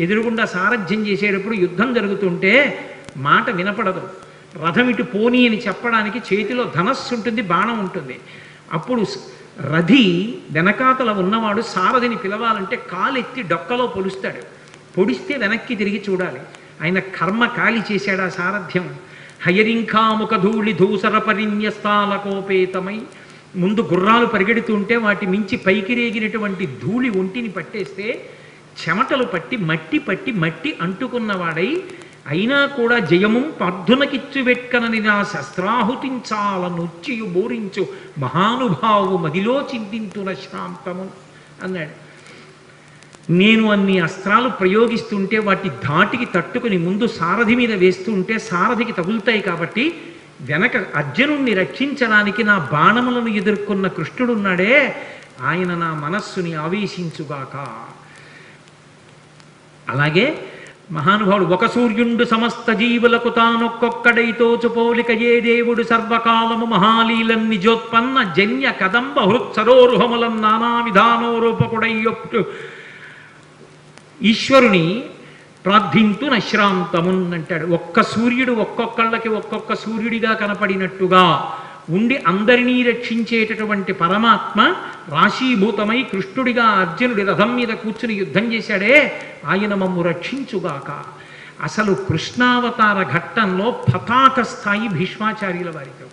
ఎదురుగుండా సారథ్యం చేసేటప్పుడు యుద్ధం జరుగుతుంటే మాట వినపడదు. రథం ఇటు పోనీ అని చెప్పడానికి చేతిలో ధనస్సు ఉంటుంది బాణం ఉంటుంది. అప్పుడు రథి వెనకాతల ఉన్నవాడు సారథిని పిలవాలంటే కాలెత్తి డొక్కలో పొలుస్తాడు పొడిస్తే వెనక్కి తిరిగి చూడాలి. ఆయన కర్మ కాలి చేశాడా సారథ్యం? హయరింఖాముఖ ధూళి ధూసర పరిన్యస్తాలకోపేతమై ముందు గుర్రాలు పరిగెడుతుంటే వాటి మించి పైకి రేగినటువంటి ధూళి ఒంటిని పట్టేస్తే చెమటలు పట్టి మట్టి పట్టి మట్టి అంటుకున్నవాడై అయినా కూడా జయము పార్థునకిచ్చు వెట్కనని నా శస్త్రాహుతించాలనిచ్చియు బోరించు మహానుభావు మదిలో చింతింతున శాంతము అన్నాడు. నేను అన్ని అస్త్రాలు ప్రయోగిస్తుంటే వాటి ధాటికి తట్టుకుని ముందు సారథి మీద వేస్తుంటే సారథికి తగులుతాయి కాబట్టి వెనక అర్జునుణ్ణి రక్షించడానికి నా బాణములను ఎదుర్కొన్న కృష్ణుడున్నాడే ఆయన నా మనస్సుని ఆవేశించుగాక. అలాగే మహానుభావుడు ఒక సూర్యుండు సమస్త జీవులకు తానొక్కొక్కడైతో తోచుపోలిక ఏ దేవుడు సర్వకాలము మహాలీలం నిజోత్పన్న జన్య కదంబ హృత్సరోరుహములం నానా విధానో విధానోరూపకుడయ్యొట్టు ఈశ్వరుని ప్రార్థింతు నశ్రాంతమున్ అంటాడు ఒక్క సూర్యుడు ఒక్కొక్కళ్ళకి ఒక్కొక్క సూర్యుడిగా కనపడినట్టుగా ఉండి అందరినీ రక్షించేటటువంటి పరమాత్మ రాశీభూతమై కృష్ణుడిగా అర్జునుడి రథం మీద కూర్చుని యుద్ధం చేశాడే ఆయన మమ్ము రక్షించుగాక. అసలు కృష్ణావతార ఘట్టంలో పతాక స్థాయి భీష్మాచార్యుల వారికి